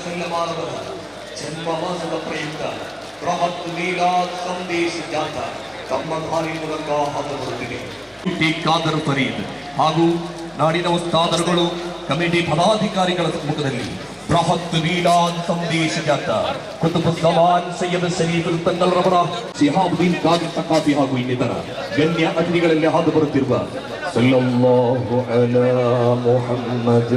ವಸಲ್ಲಮಾರವರ ಜನ್ಮಮಾಸದ ಪ್ರಯುಕ್ತ ಬೃಹತ್ ನೀಲಾ ಸಂದೇಶ ಜಾತ ತಮ್ಮ ದಾರಿ ಮೂಲಕ ಹಾದು ಬರುತ್ತಿದೆ ಬೇಕಾದರೂ ಹಾಗೂ ನಾಡಿನ ಉಸ್ತಾದರುಗಳು ಕಮಿಟಿ ಪದಾಧಿಕಾರಿಗಳ ಸಮ್ಮುಖದಲ್ಲಿ ಬೃಹತ್ ನೀಲಾ ಸಂದೇಶ ಜಾತ. ಕುತುಬ ಸವಾನ್ ಸೈಯದ ತಂಗಲ್ರವರ ಸಿಹಾಬುದ್ದೀನ್ ಖಾನ್ ಸಕಾಫಿ ಹಾಗೂ ಇನ್ನಿತರ ಗಣ್ಯ ಅತಿಥಿಗಳಲ್ಲಿ ಹಾದು ಬರುತ್ತಿರುವ ಸಲ್ಲಲ್ಲಾಹು ಅಲಾ ಮುಹಮ್ಮದ್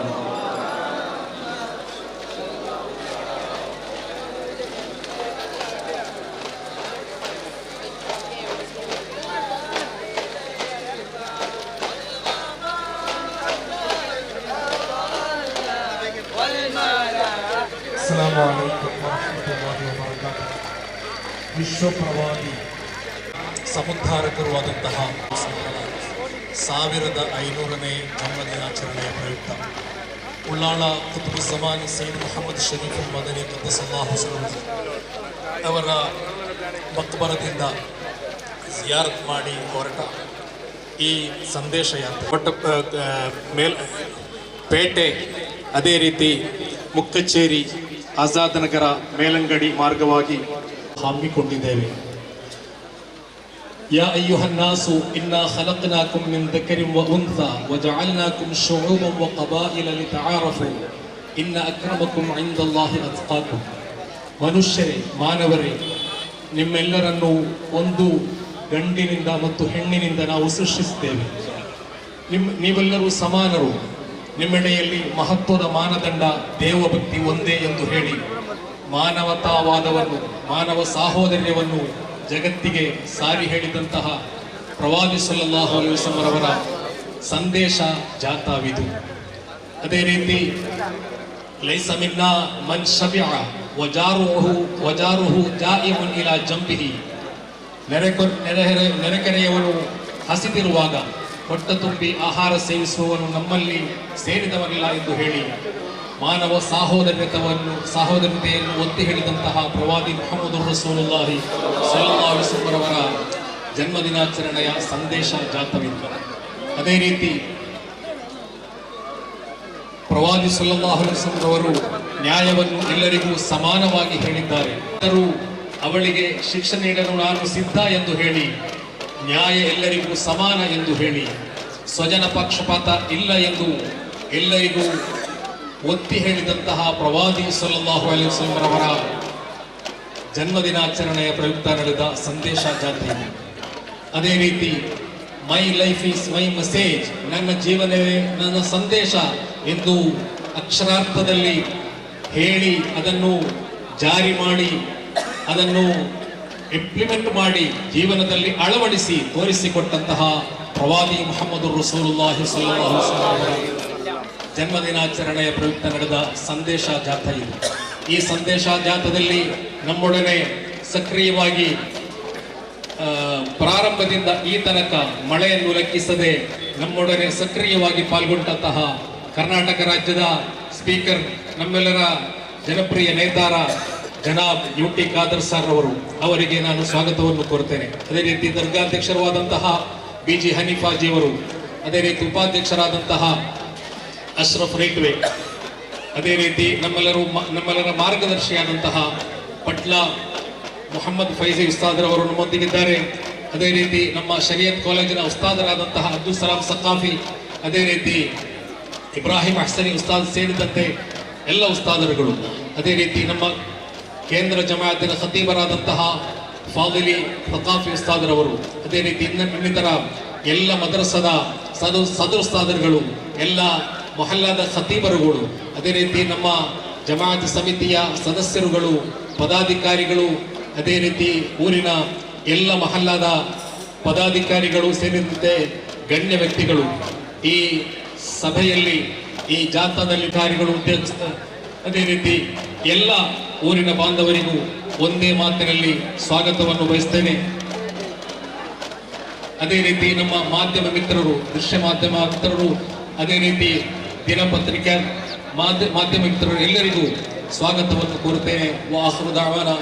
ವಿಶ್ವ ಪ್ರವಾದಿ ಸಮುದ್ಧಾರಕರು ಆದಂತಹ ಸಾವಿರದ ಐನೂರನೇ ಜನ್ಮದಿನಾಚರಣೆಯ ಪ್ರಯುಕ್ತ. ಉಳ್ಳಾಳ ಕುತುಬು ಜಮಾನ್ ಸೈದ್ ಮೊಹಮ್ಮದ್ ಶರೀಫ್ ಮದನಿ ಕದ್ದಸಲಾಹು ಅವರ ಮಕ್ಬರದಿಂದ ಜಿಯಾರತ್ ಮಾಡಿ ಹೊರಟ ಈ ಸಂದೇಶ ಯಾತ್ರೆ ಬಟ್ ಮೇಲ್, ಪೇಟೆ ಅದೇ ರೀತಿ ಮುಕ್ಕಚ್ಚೇರಿ, ಆಜಾದ್ ನಗರ, ಮೇಲಂಗಡಿ ಮಾರ್ಗವಾಗಿ ಹಮ್ಮಿಕೊಂಡಿದ್ದೇವೆ ಯಾ ಅಯ್ಯುಹನ್ನಾಸು, ಇನ್ನ ಖಲಕ್ನಾಕುಂ ಮಿನ್ ದಕರಿಂ ವ وجعلناكم شعوبا وقبائل ಲಿತಆರಫು, ಇನ್ನ ಅಕ್ರಮಕುಂ الله ಅತ್ಕಾಕುಂ ಮನುಷ್ಯರೇ, ಮಾನವರೇ, ನಿಮ್ಮೆಲ್ಲರನ್ನು ಒಂದು ಗಂಡಿನಿಂದ ಮತ್ತು ಹೆಣ್ಣಿನಿಂದ ನಾವು ಸೃಷ್ಟಿಸುತ್ತೇವೆ. ನಿಮ್ಮ ನೀವೆಲ್ಲರೂ ಸಮಾನರು. ನಿಮ್ಮೆಡೆಯಲ್ಲಿ ಮಹತ್ವದ ಮಾನದಂಡ ದೇವಭಕ್ತಿ ಒಂದೇ ಎಂದು ಹೇಳಿ ಮಾನವತಾವಾದವನ್ನು ಮಾನವ ಸಾಹೋದರ್ಯವನ್ನು ಜಗತ್ತಿಗೆ ಸಾರಿ ಹೇಳಿದಂತಹ ಪ್ರವಾದಿ ಸಲ್ಲಲ್ಲಾಹು ಅಲೈಹಿ ವಸಲ್ಲಮರವರ ಸಂದೇಶ ಜಾತಾವಿದು ಅದೇ ರೀತಿ ಲೈಸಮಿನ್ನ ಮನ್ ಶಬಿಅ ವಜಾರುಹು ವಜಾರುಹು ಜಾಯಿಮುನ್ ಇಲಾ ಜಂಬಿಹಿ. ನೆರೆಕೊ ನೆರೆಹೆರೆ ನೆರೆಕೆರೆಯವನು ಹಸಿದಿರುವಾಗ ಹೊಟ್ಟ ತುಂಬಿ ಆಹಾರ ಸೇವಿಸುವವನು ನಮ್ಮಲ್ಲಿ ಸೇರಿದವನಿಲ್ಲ ಎಂದು ಹೇಳಿ ಮಾನವ ಸಾಹೋದರ್ಯತವನ್ನು ಸಹೋದರತೆಯನ್ನು ಒತ್ತಿ ಹೇಳಿದಂತಹ ಪ್ರವಾದಿ ಮೊಹಮ್ಮದ್ ರಸೂಲುಲ್ಲಾಹಿ ವಸಲ್ಲಮರವರ ಜನ್ಮದಿನಾಚರಣೆಯ ಸಂದೇಶ ಜಾತವಿತ್ತು ಅದೇ ರೀತಿ ಪ್ರವಾದಿ ಅವರು ನ್ಯಾಯವನ್ನು ಎಲ್ಲರಿಗೂ ಸಮಾನವಾಗಿ ಹೇಳಿದ್ದಾರೆ. ಎಲ್ಲರೂ ಅವಳಿಗೆ ಶಿಕ್ಷೆ ನೀಡಲು ನಾನು ಸಿದ್ಧ ಎಂದು ಹೇಳಿ, ನ್ಯಾಯ ಎಲ್ಲರಿಗೂ ಸಮಾನ ಎಂದು ಹೇಳಿ, ಸ್ವಜನ ಪಕ್ಷಪಾತ ಇಲ್ಲ ಎಂದು ಎಲ್ಲರಿಗೂ ಒತ್ತಿ ಹೇಳಿದಂತಹ ಪ್ರವಾದಿ ಸಲ್ಲಲ್ಲಾಹು ಅಲಿ ವಸಲ್ಲಂ ಅವರ ಜನ್ಮದಿನಾಚರಣೆಯ ಪ್ರಯುಕ್ತ ನಡೆದ ಸಂದೇಶ ಜಾತಿ ಅದೇ ರೀತಿ, my life is my message, ನನ್ನ ಜೀವನವೇ ನನ್ನ ಸಂದೇಶ ಎಂದು ಅಕ್ಷರಾರ್ಥದಲ್ಲಿ ಹೇಳಿ ಅದನ್ನು ಜಾರಿ ಮಾಡಿ, ಅದನ್ನು ಇಂಪ್ಲಿಮೆಂಟ್ ಮಾಡಿ ಜೀವನದಲ್ಲಿ ಅಳವಡಿಸಿ ತೋರಿಸಿಕೊಟ್ಟಂತಹ ಪ್ರವಾದಿ ಮೊಹಮ್ಮದ್ ರಸೂಲುಲ್ಲಾಹಿ ಸಲ್ಲಾಹು ಜನ್ಮದಿನಾಚರಣೆಯ ಪ್ರಯುಕ್ತ ನಡೆದ ಸಂದೇಶ ಜಾಥ ಇದು ಈ ಸಂದೇಶ ಜಾಥದಲ್ಲಿ ನಮ್ಮೊಡನೆ ಸಕ್ರಿಯವಾಗಿ ಪ್ರಾರಂಭದಿಂದ ಈ ತನಕ ಮಳೆಯನ್ನು ಲೆಕ್ಕಿಸದೆ ನಮ್ಮೊಡನೆ ಸಕ್ರಿಯವಾಗಿ ಪಾಲ್ಗೊಂಡಂತಹ ಕರ್ನಾಟಕ ರಾಜ್ಯದ ಸ್ಪೀಕರ್, ನಮ್ಮೆಲ್ಲರ ಜನಪ್ರಿಯ ನೇತಾರ ಜನಾಬ್ ಯು ಟಿ ಖಾದರ್ ಸರ್ ಅವರು ಅವರಿಗೆ ನಾನು ಸ್ವಾಗತವನ್ನು ಕೋರ್ತೇನೆ ಅದೇ ರೀತಿ ದರ್ಗಾಧ್ಯಕ್ಷರಾದಂತಹ ಬಿ ಜಿ ಹನೀಫಾಜಿಯವರು ಅದೇ ರೀತಿ ಉಪಾಧ್ಯಕ್ಷರಾದಂತಹ ಅಶ್ರಫ್ ರೇಟ್ವೆ ಅದೇ ರೀತಿ ನಮ್ಮೆಲ್ಲರೂ ನಮ್ಮೆಲ್ಲರ ಮಾರ್ಗದರ್ಶಿಯಾದಂತಹ ಪಟ್ಲ ಮೊಹಮ್ಮದ್ ಫೈಜಿ ಉಸ್ತಾದರವರು ನಮ್ಮೊಂದಿಗಿದ್ದಾರೆ. ಅದೇ ರೀತಿ ನಮ್ಮ ಶರಿಯತ್ ಕಾಲೇಜಿನ ಉಸ್ತಾದರಾದಂತಹ ಅಬ್ದುಲ್ ಸಲಾಂ ಸಕಾಫಿ ಅದೇ ರೀತಿ ಇಬ್ರಾಹಿಂ ಅಹ್ಸನಿ ಉಸ್ತಾದ್ ಸೇರಿದಂತೆ ಎಲ್ಲ ಉಸ್ತಾದರುಗಳು. ಅದೇ ರೀತಿ ನಮ್ಮ ಕೇಂದ್ರ ಜಮಾಯತಿನ ಸತೀಬರಾದಂತಹ ಫಾದಿಲಿ ಸಕಾಫಿ ಉಸ್ತಾದರವರು ಅದೇ ರೀತಿ ಇನ್ನ ಇನ್ನಿತರ ಎಲ್ಲ ಮದ್ರಸದ ಸದು ಸದರ್ ಉಸ್ತಾದರುಗಳು, ಎಲ್ಲ ಮೊಹಲ್ಲಾದ ಖತೀಬರುಗಳು, ಅದೇ ರೀತಿ ನಮ್ಮ ಜಮಾತ್ ಸಮಿತಿಯ ಸದಸ್ಯರುಗಳು, ಪದಾಧಿಕಾರಿಗಳು, ಅದೇ ರೀತಿ ಊರಿನ ಎಲ್ಲ ಮಹಲ್ಲಾದ ಪದಾಧಿಕಾರಿಗಳು ಸೇರಿದಂತೆ ಗಣ್ಯ ವ್ಯಕ್ತಿಗಳು ಈ ಸಭೆಯಲ್ಲಿ, ಈ ಜಾಥಾದಲ್ಲಿ ಕಾರ್ಯಗಳು ಉದ್ಯೋಗಸ್ಥ, ಅದೇ ರೀತಿ ಎಲ್ಲ ಊರಿನ ಬಾಂಧವರಿಗೂ ಒಂದೇ ಮಾತಿನಲ್ಲಿ ಸ್ವಾಗತವನ್ನು ಬಯಸ್ತೇನೆ. ಅದೇ ರೀತಿ ನಮ್ಮ ಮಾಧ್ಯಮ ಮಿತ್ರರು, ದೃಶ್ಯ ಮಾಧ್ಯಮ ಮಿತ್ರರು, ಅದೇ ರೀತಿ ದಿನಪತ್ರಿಕೆ ಮಾಧ್ಯ, ಮಾಧ್ಯಮ ಮಿತ್ರರು ಎಲ್ಲರಿಗೂ ಸ್ವಾಗತವನ್ನು ಕೋರುತ್ತೇನೆ.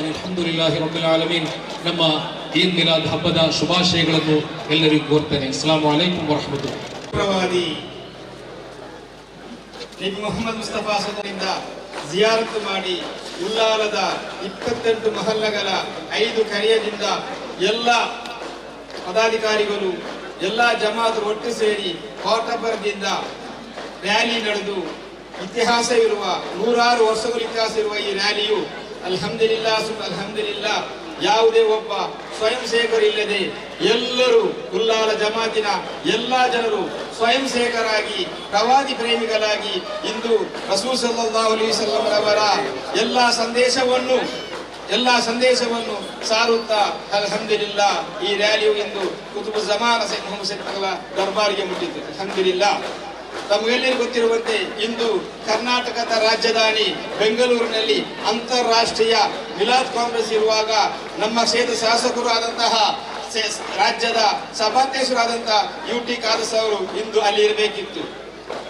ಅಲ್ಹಮ್ದುಲಿಲ್ಲಾಹಿ ರಬ್ಬಿಲ್ ಆಲಮೀನ್. ನಮ್ಮ ಈದ್ ಮಿಲಾದ್ ಹಬ್ಬದ ಶುಭಾಶಯಗಳನ್ನು ಎಲ್ಲರಿಗೂ ಕೋರ್ತೇನೆ ಅಸ್ಲಾಂ ವಲೈಕುಂ ವರಹಮತುಲ್ಲಾಹಿ. ಮೊಹಮ್ಮದ್ ಮುಸ್ತಫಾ ಸದರಿಂದ ಜಿಯಾರತ್ ಮಾಡಿ ಉಲ್ಲಾಲದ ಇಪ್ಪತ್ತೆಂಟು ಮಹಲ್ಲಗಳ ಐದು ಕರೆಯದಿಂದ ಎಲ್ಲ ಪದಾಧಿಕಾರಿಗಳು, ಎಲ್ಲ ಜಮಾತ್ ಒಟ್ಟು ಸೇರಿ ಕೋಟಬರದಿಂದ ರ್ಯಾಲಿ ನಡೆದು ಇತಿಹಾಸವಿರುವ ನೂರಾರು ವರ್ಷಗಳ ಇತಿಹಾಸ ಇರುವ ಈ ರ್ಯಾಲಿಯು ಅಲ್ಹಮ್ದಿಲ್ಲಾ ಸುಮ್ ಅಲ್ಹಮ್ದಿಲ್ಲಾ ಯಾವುದೇ ಒಬ್ಬ ಸ್ವಯಂ ಸೇವಕರಿಲ್ಲದೆ ಎಲ್ಲರೂ ಉಲ್ಲಾಲ ಜಮಾತಿನ ಎಲ್ಲ ಜನರು ಸ್ವಯಂ ಸೇವಕರಾಗಿ, ಪ್ರವಾದಿ ಪ್ರೇಮಿಗಳಾಗಿ ಇಂದು ರಸೂಲ್ ಸಲ್ಲಲ್ಲಾಹು ಅಲೈಹಿ ಎಲ್ಲ ಸಂದೇಶವನ್ನು ಎಲ್ಲ ಸಂದೇಶವನ್ನು ಸಾರುತ್ತಾ ಅಲ್ಹಮ್ದಿಲ್ಲ ಈ ರ್ಯಾಲಿಯು ಇಂದು ಕುತುಬ್ ಜಮಾನ ಸೈದ್ ಮೊಹಮ್ಮದ್ ದರ್ಬಾರಿಗೆ ಮುಟ್ಟಿತು ಅಲ್ಹಮ್ದುಲಿಲ್ಲಾ. ತಮಗೆಲ್ಲರಿಗೂ ಗೊತ್ತಿರುವಂತೆ ಇಂದು ಕರ್ನಾಟಕದ ರಾಜಧಾನಿ ಬೆಂಗಳೂರಿನಲ್ಲಿ ಅಂತಾರಾಷ್ಟ್ರೀಯ ಮಿಲಾದ್ ಕಾಂಗ್ರೆಸ್ ಇರುವಾಗ ನಮ್ಮ ಕ್ಷೇತ್ರ ಶಾಸಕರು ಆದಂತಹ ರಾಜ್ಯದ ಸಭಾಧ್ಯಕ್ಷರಾದಂತಹ ಯು ಟಿ ಕಾದಸ್ ಅವರು ಇಂದು ಅಲ್ಲಿ ಇರಬೇಕಿತ್ತು.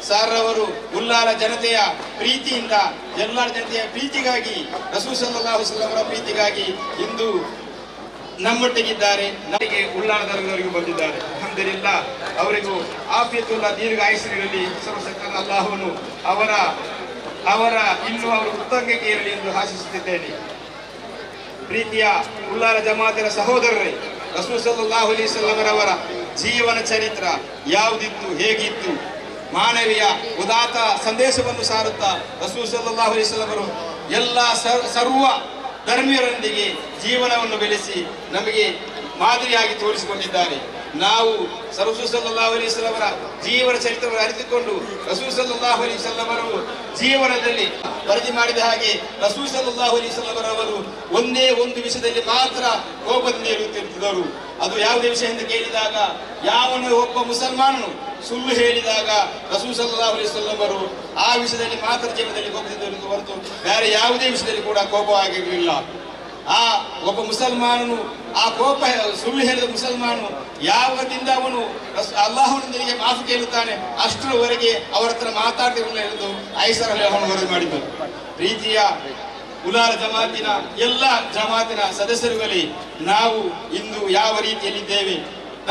ಸಾರ್ ಅವರು ಉಲ್ಲಾಲ ಜನತೆಯ ಪ್ರೀತಿಯಿಂದ, ಎಲ್ಲ ಜನತೆಯ ಪ್ರೀತಿಗಾಗಿ, ರಸೂಲ್ ವಸಲ್ಲಂ ಅವರ ಪ್ರೀತಿಗಾಗಿ ಇಂದು ನಮ್ಮೊಟ್ಟಿಗಿದ್ದಾರೆ. ನಮಗೆ ಉಲ್ಲಾಳದವರಿಗೂ ಬಂದಿದ್ದಾರೆ. ಅಲ್ಹಮ್ದುಲಿಲ್ಲ ಅವರಿಗೂ ಆಫಿಯತುಲ್ಲ ದೀರ್ಘ ಆಯುಷ್ಯಗಳಲ್ಲಿ ಸರ್ವಸಕ್ಕನ ಅಲ್ಲಾಹನು ಅವರ ಅವರ ಇನ್ನು ಅವರು ಉತ್ತಂಗಕ್ಕೆ ಇರಲಿ ಎಂದು ಆಶಿಸುತ್ತಿದ್ದೇನೆ. ಪ್ರೀತಿಯ ಉಲ್ಲಾರ ಜಮಾತಿನ ಸಹೋದರರೇ, ರಸೂಲ್ ಸಲ್ಲಾಹು ಅಲೈಹಿ ವಸಲ್ಲಮರವರ ಜೀವನ ಚರಿತ್ರ ಯಾವುದಿತ್ತು, ಹೇಗಿತ್ತು, ಮಾನವೀಯ ಉದಾತ ಸಂದೇಶವನ್ನು ಸಾರುತ್ತಾ ರಸೂಲ್ ಸಲ್ಲಾಹು ಅಲೈಹಿ ಅವರು ಎಲ್ಲ ಸರ್- ಸರ್ವ ಧರ್ಮೀಯರೊಂದಿಗೆ ಜೀವನವನ್ನು ಬೆಳೆಸಿ ನಮಗೆ ಮಾದರಿಯಾಗಿ ತೋರಿಸಿಕೊಂಡಿದ್ದಾರೆ. ನಾವು ಅಲೈಹಿ ವಸಲ್ಲಮರ ಜೀವನ ಚರಿತ್ರವನ್ನು ಅರಿತುಕೊಂಡು ರಸೂಲ್ ವಸಲ್ಲಮರು ಜೀವನದಲ್ಲಿ ವರದಿ ಮಾಡಿದ ಹಾಗೆ ರಸೂಲ್ ಸಲ್ಲಲ್ಲಾಹು ಅಲೈಹಿ ವಸಲ್ಲಮರವರು ಒಂದೇ ಒಂದು ವಿಷಯದಲ್ಲಿ ಮಾತ್ರ ಕೋಪದಿಂದ ಇರುತ್ತಿದ್ದರು. ಅದು ಯಾವುದೇ ವಿಷಯ ಎಂದು ಕೇಳಿದಾಗ ಯಾವನೇ ಒಬ್ಬ ಮುಸಲ್ಮಾನನು ಸುಳ್ಳು ಹೇಳಿದಾಗ ರಸೂಲ್ ಸಲ್ಲಲ್ಲಾಹು ಅಲೈಹಿ ವಸಲ್ಲಮರು ಆ ವಿಷಯದಲ್ಲಿ ಮಾತ್ರ ಜೀವನದಲ್ಲಿ ಕೋಪದಿಂದ ಹೊರತು ಬೇರೆ ಯಾವುದೇ ವಿಷಯದಲ್ಲಿ ಕೂಡ ಕೋಪವಾಗಿರಲಿಲ್ಲ ಆ ಒಬ್ಬ ಮುಸಲ್ಮಾನನು, ಆ ಕೋಪ ಸುಳ್ಳು ಹೇಳಿದ ಮುಸಲ್ಮಾನನು ಯಾವದಿಂದ ಅವನು ಅಲ್ಲಾಹನಿಂದನಿಗೆ ಮಾಫು ಕೇಳುತ್ತಾನೆ, ಅಷ್ಟರವರೆಗೆ ಅವರ ಹತ್ರ ಮಾತಾಡ್ತಿರಲಿಲ್ಲ ಎಂದು ಐಸರ್ ಅವನು ವರದಿ ಮಾಡಿದರು ಪ್ರೀತಿಯ ಉಲಾರ ಜಮಾತಿನ, ಎಲ್ಲ ಜಮಾತಿನ ಸದಸ್ಯರುಗಳಲ್ಲಿ ನಾವು ಇಂದು ಯಾವ ರೀತಿಯಲ್ಲಿದ್ದೇವೆ?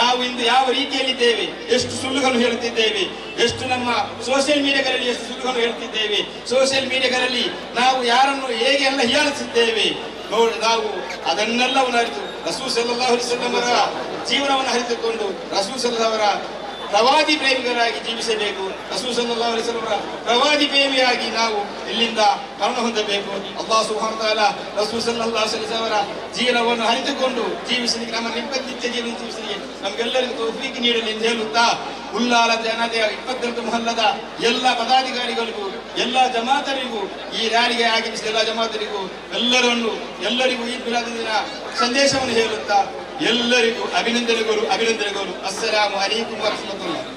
ನಾವು ಇಂದು ಯಾವ ರೀತಿಯಲ್ಲಿದ್ದೇವೆ? ಎಷ್ಟು ಸುಳ್ಳುಗಳನ್ನು ಹೇಳುತ್ತಿದ್ದೇವೆ? ಎಷ್ಟು ನಮ್ಮ ಸೋಷಿಯಲ್ ಮೀಡಿಯಾಗಳಲ್ಲಿ ಎಷ್ಟು ಸುಳ್ಳುಗಳನ್ನು ಹೇಳುತ್ತಿದ್ದೇವೆ? ಸೋಷಿಯಲ್ ಮೀಡಿಯಾಗಳಲ್ಲಿ ನಾವು ಯಾರನ್ನು ಹೇಗೆ ಎಲ್ಲ ಹೀಯಾಳಿಸುತ್ತೇವೆ? ನೋಡಿ ನಾವು ಅದನ್ನೆಲ್ಲವನ್ನು ಅರಿತು ರಸೂ ಸಲ್ಲಾಹು ಅವರ ಜೀವನವನ್ನು ಹರಿತುಕೊಂಡು ರಸೂ ಸಲ್ಲಲ್ಲಾಹು ಪ್ರವಾದಿ ಪ್ರೇಮಿಗಳಾಗಿ ಜೀವಿಸಬೇಕು. ರಸೂ ಸಲ್ಲಾ ಅವರ ಪ್ರವಾದಿ ಪ್ರೇಮಿಯಾಗಿ ನಾವು ಇಲ್ಲಿಂದ ಮರಣ ಹೊಂದಬೇಕು. ಅಲ್ಲಾ ಸುಬ್ಹಾನಹು ರಸೂ ಸಲ್ಲಾ ವಸಲ್ಲಂ ಜೀವನವನ್ನು ಹರಿತುಕೊಂಡು ಜೀವಿಸಲಿಕ್ಕೆ ನಮ್ಮ ನಿತ್ಯ ಜೀವನ ಜೀವಿಸಲಿಕ್ಕೆ ನಮಗೆಲ್ಲರಿಗೂ ತೌಫೀಕ್ ನೀಡಲಿ ಎಂದು ಹೇಳುತ್ತಾ ಉಲ್ಲಾಲ ಜನತೆಯ ಇಪ್ಪತ್ತೆಂಟು ಮಹಲ್ಲದ ಎಲ್ಲ ಪದಾಧಿಕಾರಿಗಳಿಗೂ ಎಲ್ಲ ಜಮಾತರಿಗೂ ಈ ರ್ಯಾಲಿಗೆ ಆಗಮಿಸಿದ ಎಲ್ಲ ಜಮಾತರಿಗೂ ಎಲ್ಲರನ್ನು ಎಲ್ಲರಿಗೂ ಈ ಮಿಲಾದ್ ದಿನ ಸಂದೇಶವನ್ನು ಹೇಳುತ್ತಾ ಎಲ್ಲರಿಗೂ ಅಭಿನಂದನೆಗಳು ಅಭಿನಂದನೆಗಳು ಅಸ್ಸಲಾಮು ಅಲೈಕುಂ ವರಹಮತುಲ್ಲಾಹ್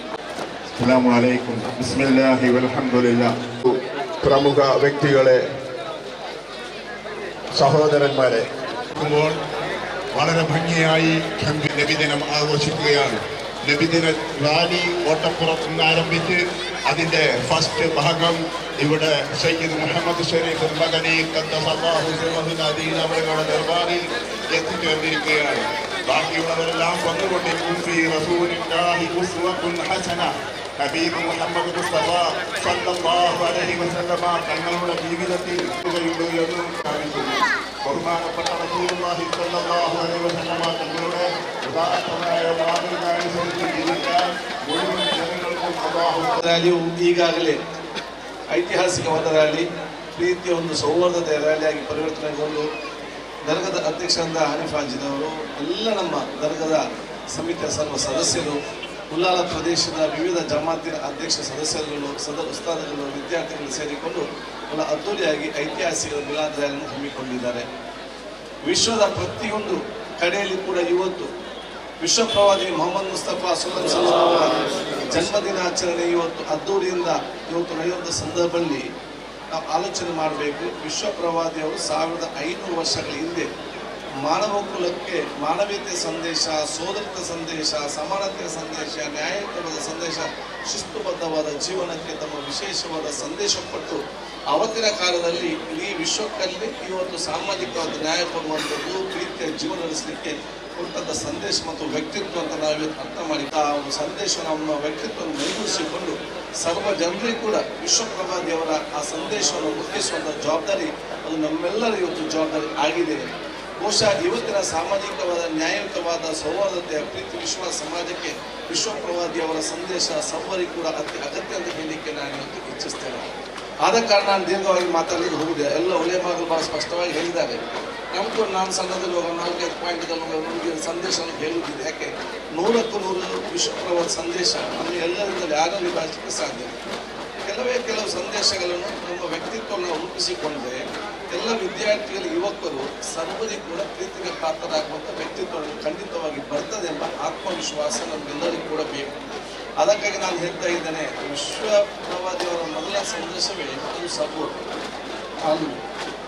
അസ്സലാമു അലൈക്കും ബിസ്മില്ലാഹി വൽഹംദുലില്ലാ പ്രമുഖ വ്യക്തികളെ സഹോദരന്മാരെ ഇപ്പോൾ വളരെ ഭംഗിയായി ഖംബി നബിദിനം ആഘോഷിക്കുകയാണ് നബിദിന റാലി ഓട്ടപ്പുറത്ത് നിന്ന് ആരംഭിച്ച് അതിന്റെ ഫസ്റ്റ് ഭാഗം ഇവിടെ സയ്യിദ് മുഹമ്മദ് ഷെരീഫ് മകനി അവരുടെ ദർബാറിൽ എത്തിച്ചേർന്നിരിക്കുകയാണ്. ബാക്കിയുള്ളവരെല്ലാം വന്നുകൊണ്ടിരിക്കും സല്ലല്ലാഹു അലൈഹി തങ്ങളുടെ ജീവിതത്തിൽ കാണിക്കുന്നു. ബഹുമാനപ്പെട്ട സല്ലല്ലാഹു അലൈഹി തങ്ങളുടെ ರ್ಯಾಲಿಯು ಈಗಾಗಲೇ ಐತಿಹಾಸಿಕವಾದ ರ್ಯಾಲಿ ಪ್ರೀತಿಯ ಒಂದು ಸೌಹಾರ್ದತೆಯ ರ್ಯಾಲಿಯಾಗಿ ಪರಿವರ್ತನೆಗೊಂಡು ದರ್ಗದ ಅಧ್ಯಕ್ಷರಾದ ಹನಿಫ್ ಅವರು, ಎಲ್ಲ ನಮ್ಮ ದರ್ಗದ ಸಮಿತಿಯ ಸರ್ವ ಸದಸ್ಯರು ಉಲ್ಲಾಲ ಪ್ರದೇಶದ ವಿವಿಧ ಜಮಾತಿನ ಅಧ್ಯಕ್ಷ ಸದಸ್ಯರುಗಳು, ಸದ ಉಸ್ತಾದಗಳು ವಿದ್ಯಾರ್ಥಿಗಳು ಸೇರಿಕೊಂಡು ಒಂದು ಅದ್ದೂರಿಯಾಗಿ ಐತಿಹಾಸಿಕ ಮಿಲಾದ್ ರ್ಯಾಲಿಯನ್ನು ಹಮ್ಮಿಕೊಂಡಿದ್ದಾರೆ. ವಿಶ್ವದ ಪ್ರತಿಯೊಂದು ಕಡೆಯಲ್ಲಿ ಕೂಡ ಇವತ್ತು ವಿಶ್ವ ಪ್ರವಾದಿ ಮೊಹಮ್ಮದ್ ಮುಸ್ತಫಾ ಅವರ ಜನ್ಮದಿನಾಚರಣೆ ಇವತ್ತು ಅದ್ದೂರಿಯಿಂದ ಇವತ್ತು ನಡೆಯುವಂಥ ಸಂದರ್ಭದಲ್ಲಿ ನಾವು ಆಲೋಚನೆ ಮಾಡಬೇಕು. ವಿಶ್ವ ಪ್ರವಾದಿಯವರು ಸಾವಿರದ ಐನೂರು ವರ್ಷಗಳ ಹಿಂದೆ ಮಾನವ ಕುಲಕ್ಕೆ ಮಾನವೀಯತೆ ಸಂದೇಶ, ಸೋದರತ ಸಂದೇಶ, ಸಮಾನತೆಯ ಸಂದೇಶ, ನ್ಯಾಯಯುತವಾದ ಸಂದೇಶ, ಶಿಸ್ತುಬದ್ಧವಾದ ಜೀವನಕ್ಕೆ ತಮ್ಮ ವಿಶೇಷವಾದ ಸಂದೇಶ ಕೊಟ್ಟು ಅವತ್ತಿನ ಕಾಲದಲ್ಲಿ ಇಡೀ ವಿಶ್ವಕ್ಕಲ್ಲಿ ಇವತ್ತು ಸಾಮಾಜಿಕವಾದ ನ್ಯಾಯ ಕೊಡುವಂಥದ್ದು ಪ್ರೀತಿಯ ಜೀವನ ನಡೆಸಲಿಕ್ಕೆ ಕೊಟ್ಟಂಥ ಸಂದೇಶ ಮತ್ತು ವ್ಯಕ್ತಿತ್ವ ಅಂತ ನಾವಿವತ್ತು ಅರ್ಥ ಮಾಡಿ ಆ ಒಂದು ಸಂದೇಶ ನಮ್ಮ ವ್ಯಕ್ತಿತ್ವವನ್ನು ಮೈಗೂಡಿಸಿಕೊಂಡು ಸರ್ವ ಜನರಿಗೂ ಕೂಡ ವಿಶ್ವಪ್ರಭಾದೇವರ ಆ ಸಂದೇಶವನ್ನು ಮುಟ್ಟಿಸುವಂಥ ಜವಾಬ್ದಾರಿ ಅದು ನಮ್ಮೆಲ್ಲರ ಇವತ್ತು ಜವಾಬ್ದಾರಿ ಆಗಿದೆ. ಬಹುಶಃ ಇವತ್ತಿನ ಸಾಮಾಜಿಕವಾದ, ನ್ಯಾಯಯುತವಾದ, ಸೌಹಾರ್ದತೆಯ, ಪ್ರೀತಿ ವಿಶ್ವ ಸಮಾಜಕ್ಕೆ ವಿಶ್ವಪ್ರವಾದಿಯವರ ಸಂದೇಶ ಸಂವರಿ ಕೂಡ ಅತಿ ಅಗತ್ಯ ಅಂತ ಹೇಳಲಿಕ್ಕೆ ನಾನು ಇವತ್ತು ಇಚ್ಛಿಸ್ತೇನೆ. ಆದ ಕಾರಣ ನಾನು ದೀರ್ಘವಾಗಿ ಮಾತಾಡಲಿಕ್ಕೆ ಹೋಗಿದೆ ಎಲ್ಲ ಒಳ್ಳೆಯ ಮಗಳು ಬಹಳ ಸ್ಪಷ್ಟವಾಗಿ ಹೇಳಿದ್ದಾರೆ. ನಮಗೂ ನಾನು ಸಣ್ಣದಲ್ಲಿ ಹೋಗೋ ನಾಲ್ಕೈದು ಪಾಯಿಂಟ್ಗಳು ನಮಗೆ ಸಂದೇಶವನ್ನು ಹೇಳುತ್ತಿದೆ. ಯಾಕೆ? ನೂರಕ್ಕೂ ನೂರು ವಿಶ್ವಪ್ರವಾದ ಸಂದೇಶ ನಮ್ಮ ಎಲ್ಲರಿಂದಲೇ ಯಾರೂ ನಿಭಾಯಿಸಲಿಕ್ಕೆ ಸಾಧ್ಯ. ಕೆಲವೇ ಕೆಲವು ಸಂದೇಶಗಳನ್ನು ನಮ್ಮ ವ್ಯಕ್ತಿತ್ವವನ್ನು ರೂಪಿಸಿಕೊಂಡ್ರೆ ಎಲ್ಲ ವಿದ್ಯಾರ್ಥಿಗಳು, ಯುವಕರು ಸರ್ವರಿ ಕೂಡ ಪ್ರೀತಿಗೆ ಪಾತ್ರರಾಗುವಂಥ ವ್ಯಕ್ತಿತ್ವಗಳು ಖಂಡಿತವಾಗಿ ಬರ್ತದೆ ಎಂಬ ಆತ್ಮವಿಶ್ವಾಸ ನಮಗೆಲ್ಲರಿಗೂ ಕೂಡ ಬೇಕು. ಅದಕ್ಕಾಗಿ ನಾನು ಹೇಳ್ತಾ ಇದ್ದೇನೆ ವಿಶ್ವ ಪ್ರವಾದಿಯವರ ಮೊದಲ ಸಂದೇಶವೇ ಅದು ಸಪೋರ್ಟ್ ತಾಳ್ಮೆ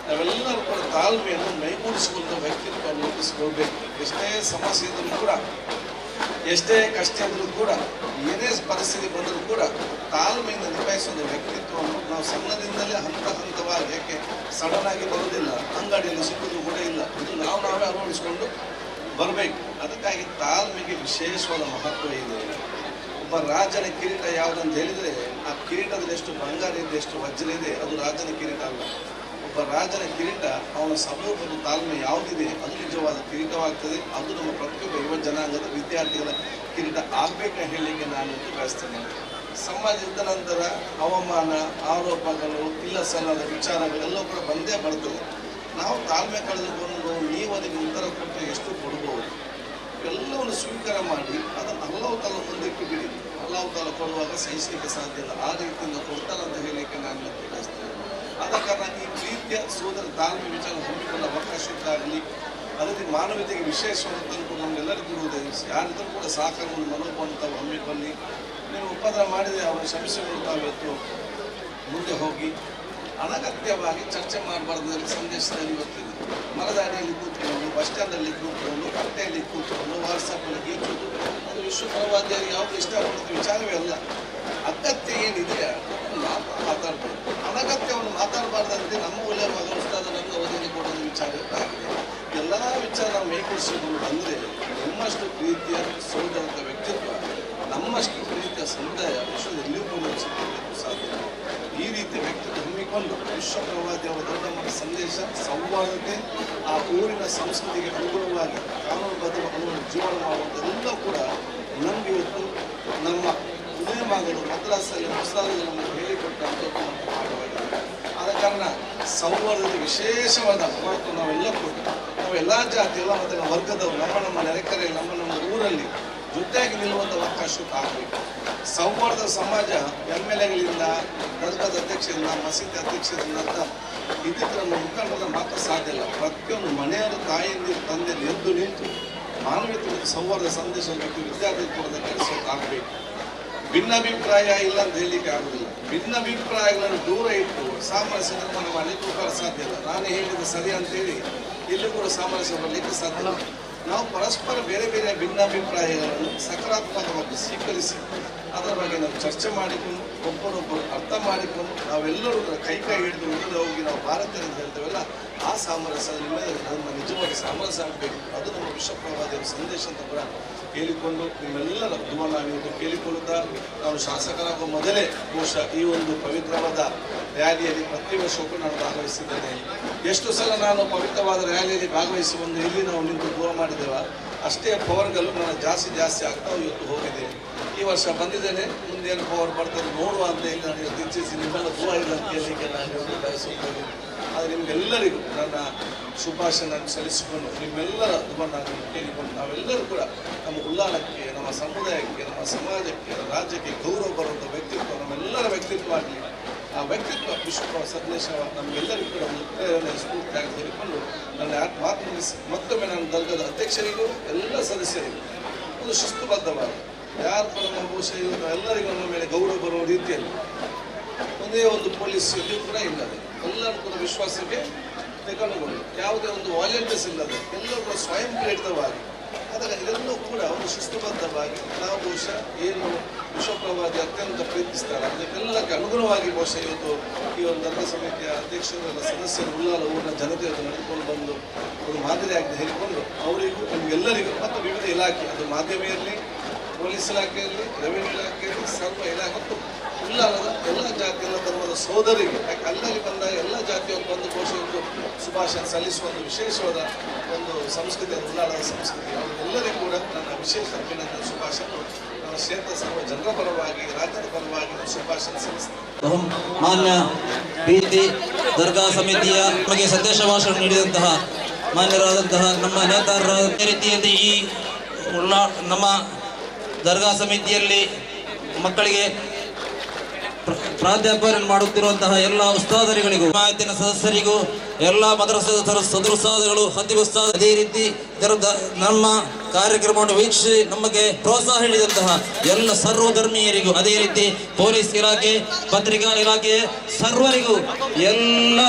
ನಾವೆಲ್ಲರೂ ಕೂಡ ತಾಳ್ಮೆಯನ್ನು ಮೈಗೂಡಿಸಿಕೊಂಡು ವ್ಯಕ್ತಿತ್ವವನ್ನು ರೂಪಿಸಿಕೊಳ್ಬೇಕು ಎಷ್ಟೇ ಸಮಸ್ಯೆ ಇದ್ದರೂ ಕೂಡ, ಎಷ್ಟೇ ಕಷ್ಟ ಇದ್ರೂ ಕೂಡ, ಏನೇ ಪರಿಸ್ಥಿತಿ ಬಂದರೂ ಕೂಡ ತಾಳ್ಮೆಯಿಂದ ನಿಭಾಯಿಸುವ ವ್ಯಕ್ತಿತ್ವವನ್ನು ನಾವು ಸಣ್ಣದಿಂದಲೇ ಹಂತ ಹಂತವಾಗಿ ಯಾಕೆ ಸಡನ್ ಆಗಿ ಬರೋದಿಲ್ಲ ಅಂಗಡಿಯಲ್ಲಿ ಸಿಕ್ಕುದು ಕೂಡ ಇಲ್ಲ, ಇದು ನಾವು ನಾವೇ ಅಳವಡಿಸಿಕೊಂಡು ಬರಬೇಕು. ಅದಕ್ಕಾಗಿ ತಾಳ್ಮೆಗೆ ವಿಶೇಷವಾದ ಮಹತ್ವ ಇದೆ. ಒಬ್ಬ ರಾಜನ ಕಿರೀಟ ಯಾವುದಂತ ಹೇಳಿದರೆ, ಆ ಕಿರೀಟದಲ್ಲಿ ಎಷ್ಟು ಬಂಗಾರ ಇದೆ, ಎಷ್ಟು ವಜ್ರ ಇದೆ, ಅದು ರಾಜನ ಕಿರೀಟ ಅಲ್ಲ. ಒಬ್ಬ ರಾಜನ ಕಿರೀಟ, ಅವನ ಸಮೂಹದ ತಾಳ್ಮೆ ಯಾವುದಿದೆ? ಅದು ನಿಜವಾದ ಕಿರೀಟವಾಗ್ತದೆ. ಅದು ನಮ್ಮ ಪ್ರತಿಯೊಬ್ಬ ಯುವ ಜನಾಂಗದ ವಿದ್ಯಾರ್ಥಿಗಳ ಕಿರೀಟ ಆಗ್ಬೇಕ ಹೇಳಲಿಕ್ಕೆ ನಾನು ಬಯಸ್ತೇನೆ. ಸಮಾಜದ ನಂತರ ಅವಮಾನ ಆರೋಪಗಳು ಇಲ್ಲ ಸಲ್ಲದ ವಿಚಾರಗಳೆಲ್ಲ ಕೂಡ ಬಂದೇ ಬರ್ತದೆ. ನಾವು ತಾಳ್ಮೆ ಕಳೆದುಕೊಂಡು ನೀವು ಅದಕ್ಕೆ ಉತ್ತರ ಕೊಟ್ಟರೆ ಎಷ್ಟು ಕೊಡ್ಬೋದು? ಎಲ್ಲವನ್ನು ಸ್ವೀಕಾರ ಮಾಡಿ, ಅದನ್ನು ಹಲವು ಮುಂದಿಟ್ಟು ಬಿಡಿ. ಹಲವು ಕೊಡುವಾಗ ಸಹಿಸಲಿಕ್ಕೆ ಸಾಧ್ಯ ಇಲ್ಲ ಆ ರೀತಿಯಿಂದ ಕೊಡ್ತಾರಂತ ಹೇಳಲಿಕ್ಕೆ ನಾನು ಈ ಪ್ರೀತಿಯ ಸೋದರ ತಾಳ್ಮೆ ವಿಚಾರ ಹಮ್ಮಿಕೊಂಡ ಅವಕಾಶ ಇದ್ದಾಗಲಿ ಅದರಲ್ಲಿ ಮಾನವೀಯತೆಗೆ ವಿಶೇಷವನ್ನು ಕೂಡ ನಮಗೆಲ್ಲರಿಗೂ ಉದಯಿಸಿ ಯಾರಿದ್ದರೂ ಕೂಡ ಸಹಕಾರವನ್ನು ಮನೋಭಾವವನ್ನು ಹಮ್ಮಿಕೊಳ್ಳಿ. ನೀವು ಉಪದ್ರ ಮಾಡಿದರೆ ಅವರ ಶ್ರಮಿಸಿಕೊಂಡು ತಾವು ಇವತ್ತು ಮುಂದೆ ಹೋಗಿ, ಅನಗತ್ಯವಾಗಿ ಚರ್ಚೆ ಮಾಡಬಾರ್ದು ಸಂದೇಶದಲ್ಲಿ ಇವತ್ತಿದೆ. ಮರದ ಅಡಿಯಲ್ಲಿ ಕೂತ್ಕೊಂಡು, ಬಸ್ ಸ್ಟ್ಯಾಂಡಲ್ಲಿ ಕೂತ್ಕೊಂಡು, ಕಟ್ಟೆಯಲ್ಲಿ ಕೂತ್ಕೊಂಡು ವಾಟ್ಸಪ್ಪಲ್ಲಿ ಗೀಚುವುದು, ಅದು ವಿಶ್ವಪ್ರವಾದಿಯಲ್ಲಿ ಯಾವುದು ಇಷ್ಟಪಡೋದು ವಿಚಾರವೇ ಅಲ್ಲ. ಅಗತ್ಯ ಏನಿದೆ ನಾವು ಮಾತಾಡ್ಬೋದು ಅನಗತ್ಯವನ್ನು ಮಾತಾಡಬಾರ್ದಂತೆ ನಮ್ಮ ಒಳ್ಳೆಯ ಉಸ್ತಾದ ನನ್ನ ಓದಿಗೆ ಕೊಡೋದು ವಿಚಾರ ಎಲ್ಲ ವಿಚಾರ ನಾವು ಮೈಗೂಡಿಸಿಕೊಂಡು ಬಂದರೆ ನಮ್ಮಷ್ಟು ಪ್ರೀತಿಯ ಸೌಂದರ್ಯದ ವ್ಯಕ್ತಿತ್ವ, ನಮ್ಮಷ್ಟು ಪ್ರೀತಿಯ ಸಮುದಾಯ ವಿಶ್ವದಲ್ಲಿಯೂ ಕೂಡ ಸಾಧ್ಯ ಈ ರೀತಿ ವ್ಯಕ್ತಿತ್ವ ಹಮ್ಮಿಕೊಂಡು ವಿಶ್ವಪ್ರವಾದಿ ಅವರ ದೊಡ್ಡ ಮಟ್ಟ ಸಂದೇಶ ಸಂವಾದತೆ ಆ ಊರಿನ ಸಂಸ್ಕೃತಿಗೆ ಅನುಗುಣವಾಗಿ ಕಾನೂನುಬದ್ಧ ಜೀವನ ಮಾಡುವಂಥದ್ದೆಲ್ಲ ಕೂಡ ನಮಗೆ ನಮ್ಮ ಉದಯಮಾಗಲು ಮದ್ರಾಸಲ್ಲಿ ಹೊಸದಾಗಿ ನಮಗೆ ಹೇಳಿಕೊಟ್ಟಂಥ ಒಂದು ಪಾಠವಾಗಿದೆ ಆದ ಕಾರಣ ಸಂವಾದದ ವಿಶೇಷವಾದ ಮಹತ್ವ ನಾವೆಲ್ಲ ಕೊಟ್ಟು, ನಾವು ಎಲ್ಲ ಜಾತಿ, ಎಲ್ಲ ನಮ್ಮ ವರ್ಗದವರು, ನಮ್ಮ ನಮ್ಮ ನೆರೆಕರೆ, ನಮ್ಮ ನಮ್ಮ ಊರಲ್ಲಿ ಜೊತೆಯಾಗಿ ನಿಲ್ಲುವಂಥ ಅವಕಾಶ ಆಗಬೇಕು ಸೌಹಾರ್ದ ಸಮಾಜ ಎಂ ಎಲ್ ಎಗಳಿಂದ ದರ್ಗದ ಅಧ್ಯಕ್ಷರಿಂದ, ಮಸೀದಿ ಅಧ್ಯಕ್ಷರಿಂದ ಅಂತ ಇದ್ದಿದ್ರೆ ನಮ್ಮ ಮಾತ್ರ ಸಾಧ್ಯ ಇಲ್ಲ. ಪ್ರತಿಯೊಂದು ಮನೆಯವರು ತಾಯಿಯಿಂದ ತಂದೆ ಎದ್ದು ನಿಂತು ಮಾನವೀಯತೆ ಮತ್ತು ಸೌಹಾರ್ದ ಸಂದೇಶ ವಿದ್ಯಾರ್ಥಿ ಕೂಡ ಕೆಲಸ ಆಗಬೇಕು ಭಿನ್ನಾಭಿಪ್ರಾಯ ಇಲ್ಲ ಅಂತ ಹೇಳಲಿಕ್ಕೆ ಆಗುದಿಲ್ಲ. ಭಿನ್ನಾಭಿಪ್ರಾಯಗಳನ್ನು ದೂರ ಇಟ್ಟು ಸಾಮರಸ್ಯ ನಿರ್ಮಾಣ ಮಾಡಲಿಕ್ಕೆ ಕೂಡ ಸಾಧ್ಯ ಇಲ್ಲ. ನಾನು ಹೇಳಿದ ಸರಿ ಅಂತೇಳಿ ಇಲ್ಲಿ ಕೂಡ ಸಾಮರಸ್ಯ ಬರಲಿಕ್ಕೆ ಸಾಧ್ಯ ನಾವು ಪರಸ್ಪರ ಬೇರೆ ಬೇರೆ ಭಿನ್ನಾಭಿಪ್ರಾಯಗಳನ್ನು ಸಕಾರಾತ್ಮಕವಾಗಿ ಸ್ವೀಕರಿಸಿ, ಅದರ ಬಗ್ಗೆ ನಾವು ಚರ್ಚೆ ಮಾಡಿಕೊಂಡು, ಒಬ್ಬರೊಬ್ಬರು ಅರ್ಥ ಮಾಡಿಕೊಂಡು, ನಾವೆಲ್ಲರೂ ಕೈ ಕೈ ಹಿಡಿದು ಮುಂದೆ ಹೋಗಿ ನಾವು ಭಾರತ ಅಂತ ಹೇಳ್ತೇವಲ್ಲ, ಆ ಸಾಮರಸ್ಯ ಮೇಲೆ ನಮ್ಮ ನಿಜವಾಗಿ ಸಾಮರಸ್ಯ ಆಗಬೇಕು. ಅದು ನಮ್ಮ ವಿಶ್ವಪ್ರವಾದಿಯ ಸಂದೇಶ ಅಂತ ಕೂಡ ಹೇಳಿಕೊಂಡು ನಿಮ್ಮೆಲ್ಲರ ನಾವಿವತ್ತು ಕೇಳಿಕೊಳ್ಳುತ್ತಾ ನಾನು ಶಾಸಕರಾಗುವ ಮೊದಲೇ ಬಹುಶಃ ಈ ಒಂದು ಪವಿತ್ರವಾದ ರ್ಯಾಲಿಯಲ್ಲಿ ಪ್ರತಿ ವರ್ಷಕ್ಕೂ ನಾನು ಭಾಗವಹಿಸಿದ್ದೇನೆ ಎಷ್ಟು ಸಲ ನಾನು ಪವಿತ್ರವಾದ ರ್ಯಾಲಿಯಲ್ಲಿ ಭಾಗವಹಿಸಿ ಇಲ್ಲಿ ನಾವು ನಿಂತು ದೂರ ಮಾಡಿದ್ದೇವ ಅಷ್ಟೇ ಪವರ್ಗಳು ನಾನು ಜಾಸ್ತಿ ಜಾಸ್ತಿ ಆಗ್ತಾ ಇವತ್ತು ಹೋಗಿದೆ. ಈ ವರ್ಷ ಬಂದಿದ್ದೇನೆ, ಮುಂದೇನು ಪವರ್ ಬರ್ತದೆ ನೋಡುವ ಅಂತ ಹೇಳಿ ನಾನು ಇವತ್ತು ಇಚ್ಛಿಸಿ ನಿಮ್ಮೆಲ್ಲ ದೂರ ಇಲ್ಲ ಅಂತ ಕೇಳಲಿಕ್ಕೆ ನಾನು ಬಯಸುತ್ತೇನೆ ಆದರೆ ನಿಮಗೆಲ್ಲರಿಗೂ ನನ್ನ ಶುಭಾಶಯ ಸಲ್ಲಿಸಿಕೊಂಡು ನಿಮ್ಮೆಲ್ಲರ ನಾನು ಕೇಳಿಕೊಂಡು ನಾವೆಲ್ಲರೂ ಕೂಡ ನಮ್ಮ ಉಲ್ಲಾಣಕ್ಕೆ ನಮ್ಮ ಸಮುದಾಯಕ್ಕೆ, ನಮ್ಮ ಸಮಾಜಕ್ಕೆ ರಾಜ್ಯಕ್ಕೆ ಗೌರವ ಬರುವಂಥ ವ್ಯಕ್ತಿತ್ವ ನಮ್ಮೆಲ್ಲರ ವ್ಯಕ್ತಿತ್ವ ಆಗಲಿ. ಆ ವ್ಯಕ್ತಿತ್ವ ವಿಶ್ವ ಸಂದೇಶ ನಮಗೆಲ್ಲರಿಗೂ ಕೂಡ ಒಂದು ಪ್ರೇರಣೆ ಸ್ಫೂರ್ತಿಯಾಗಿ ಸೇರಿಕೊಂಡು ನನ್ನ ಮಾತು ಮತ್ತೊಮ್ಮೆ ನನ್ನ ದರ್ಗದ ಅಧ್ಯಕ್ಷರಿಗೂ ಎಲ್ಲ ಸದಸ್ಯರಿಗೂ ಒಂದು ಶಿಸ್ತುಬದ್ಧವಾಗಿ ಯಾರು ಕೂಡ ನಮ್ಮ ಬಹುಶಃ ಎಲ್ಲರಿಗೂ ನಮ್ಮ ಮೇಲೆ ಗೌರವ ಬರುವ ರೀತಿಯಲ್ಲಿ ಒಂದೇ ಒಂದು ಪೊಲೀಸ್ ಇದು ಕೂಡ ಇಲ್ಲದೆ ಎಲ್ಲರೂ ಕೂಡ ವಿಶ್ವಾಸಕ್ಕೆ ತೆಗೆದುಕೊಂಡು ಯಾವುದೇ ಒಂದು ವಾಲಂಟಿಯರ್ಸ್ ಇಲ್ಲದೆ ಎಲ್ಲರೂ ಕೂಡ ಸ್ವಯಂ ಪ್ರೇರಿತವಾಗಿ ಅದಕ್ಕೆ ಇದನ್ನು ಕೂಡ ಒಂದು ಶಿಸ್ತುಬದ್ಧವಾಗಿ ನಾವು ಬಹುಶಃ ಏನು ವಿಶ್ವಪ್ರವಾದಿ ಅತ್ಯಂತ ಪ್ರೀತಿಸ್ತಾರೆ. ಅದಕ್ಕೆಲ್ಲಕ್ಕೆ ಅನುಗುಣವಾಗಿ ಬಹುಶಃ ಇವತ್ತು ಈ ಒಂದು ಧರ್ಮ ಸಮಿತಿಯ ಅಧ್ಯಕ್ಷರೆಲ್ಲ ಸದಸ್ಯರು ಉಳ್ಳಾಲ ಊರಿನ ಜನತೆ ನಡೆದುಕೊಂಡು ಬಂದು ಒಂದು ಮಾದರಿಯಾಗಿ ಹೇಳಿಕೊಂಡು ಅವರಿಗೂ ನಮಗೆಲ್ಲರಿಗೂ ಮತ್ತು ವಿವಿಧ ಇಲಾಖೆ, ಅದು ಮಾಧ್ಯಮ ಇರಲಿ, ಪೊಲೀಸ್ ಇಲಾಖೆಯಲ್ಲಿ ರೆವಿನ್ಯೂ ಇಲಾಖೆಯಲ್ಲಿ ಸರ್ವ ಇಲಾಖೆ ಮತ್ತು ಎಲ್ಲ ಜಾತಿಯ ಧರ್ಮದ ಸೋದರಿಗೆ, ಯಾಕೆ ಅಲ್ಲಲ್ಲಿ ಬಂದಾಗ ಎಲ್ಲ ಜಾತಿಯವರು ಬಂದು ಒಂದು ಶುಭಾಶಯ ಸಲ್ಲಿಸುವ ಒಂದು ವಿಶೇಷವಾದ ಒಂದು ಸಂಸ್ಕೃತಿ, ಅದು ಉಳ್ಳಾಲದ ಸಂಸ್ಕೃತಿ. ಅವರೆಲ್ಲರಿಗೂ ಕೂಡ ನನ್ನ ವಿಶೇಷ ಅಭಿನಂದನೆ, ಶುಭಾಶಯ. ನನ್ನ ಕ್ಷೇತ್ರ ಸರ್ವ ಜನರ ಪರವಾಗಿ, ರಾಜ್ಯದ ಪರವಾಗಿ ಶುಭಾಶಯ ಸಲ್ಲಿಸ್ತೇನೆ ಮಾನ್ಯ ಪ್ರೀತಿ ದರ್ಗಾ ಸಮಿತಿಯ ನಮಗೆ ಸಂದೇಶ ಭಾಷಣ ನೀಡಿದಂತಹ ಮಾನ್ಯರಾದಂತಹ ನಮ್ಮ ನೇತಾರರ ರೀತಿಯಲ್ಲಿ ಈ ಉಳ್ಳಾ ನಮ್ಮ ದರ್ಗಾ ಸಮಿತಿಯಲ್ಲಿ ಮಕ್ಕಳಿಗೆ ಪ್ರ- ಪ್ರಾಧ್ಯಾಪಕರನ್ನು ಮಾಡುತ್ತಿರುವಂತಹ ಎಲ್ಲ ಉಸ್ತಾದರಿಗಳಿಗೂ ಮಾಹಿತಿನ ಸದಸ್ಯರಿಗೂ, ಎಲ್ಲ ಮದ್ರಸದ ಸದೃಸಾದಗಳು ಹತ್ತಿ ಉಸ್ತಾದ ಅದೇ ರೀತಿ ನಮ್ಮ ಕಾರ್ಯಕ್ರಮವನ್ನು ವೀಕ್ಷಿಸಿ ನಮಗೆ ಪ್ರೋತ್ಸಾಹ ನೀಡಿದಂತಹ ಎಲ್ಲ ಸರ್ವಧರ್ಮೀಯರಿಗೂ, ಅದೇ ರೀತಿ ಪೊಲೀಸ್ ಇಲಾಖೆ, ಪತ್ರಿಕಾ ಇಲಾಖೆ, ಸರ್ವರಿಗೂ ಎಲ್ಲ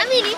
Amiri.